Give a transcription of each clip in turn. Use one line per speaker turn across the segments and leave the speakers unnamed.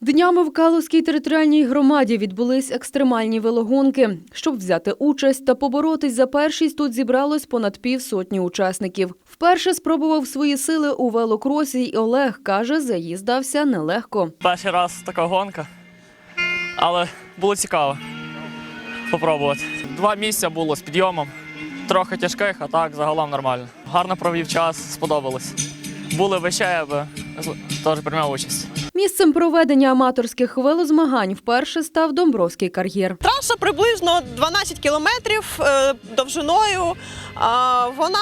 Днями в Калузькій територіальній громаді відбулись екстремальні велогонки. Щоб взяти участь та поборотись за першість, тут зібралось понад півсотні учасників. Вперше спробував свої сили у велокросі й Олег каже, заїздався нелегко.
Перший раз така гонка, але було цікаво попробувати. Два місця було з підйомом, трохи тяжких, а так загалом нормально. Гарно провів час, сподобалось. Були вище, я би з- теж приймав участь.
Місцем проведення аматорських велозмагань вперше став Домбровський кар'єр.
Траса приблизно 12 кілометрів е, довжиною. А, Вона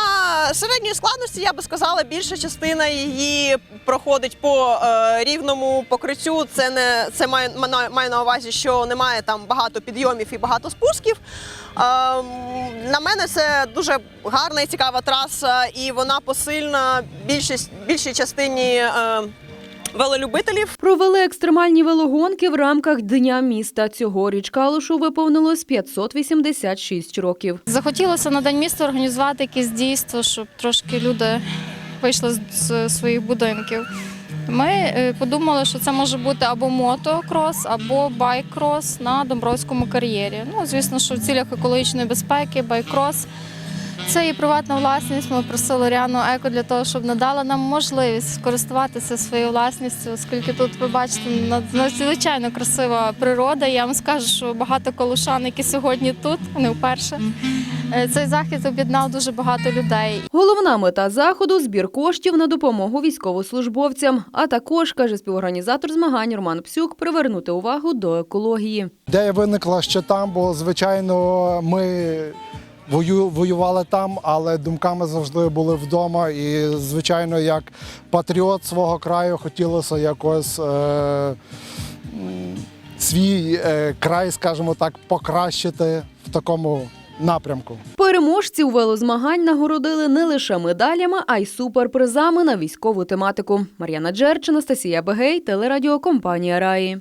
середньої складності, я би сказала, більша частина її проходить по е, рівному покриттю. Це не це має, має на увазі, що немає там багато підйомів і багато спусків. А, На мене це дуже гарна і цікава траса, і вона посильна більшість більшій частині е, велолюбителів.
Провели екстремальні велогонки в рамках Дня міста. Цьогоріч Калушу виповнилось 586 років.
Захотілося на день міста організувати якесь дійство, щоб трошки люди вийшли з- з своїх будинків. Ми е, подумали, що це може бути або мотокрос, або байкрос на Домбровському кар'єрі. Ну, звісно, що в цілях екологічної безпеки, байкрос. Це є приватна власність. Ми просили Ріану Еко для того, щоб надала нам можливість користуватися своєю власністю, оскільки тут ви бачите надзвичайно красива природа. Я вам скажу, що багато колушан, які сьогодні тут, вони вперше. Е, Цей захід об'єднав дуже багато людей.
Головна мета заходу збір коштів на допомогу військовослужбовцям. А також каже співорганізатор змагань Роман Псюк привернути увагу до екології.
Ідея виникла ще там, бо звичайно ми вою- воювали там, але думками завжди були вдома. І, звичайно, як патріот свого краю хотілося якось. Е- Свій е, край, скажімо так, покращити в такому напрямку.
Переможців велозмагань нагородили не лише медалями, а й суперпризами на військову тематику. Мар'яна Джерч, Анастасія Бегей, телерадіокомпанія Раї.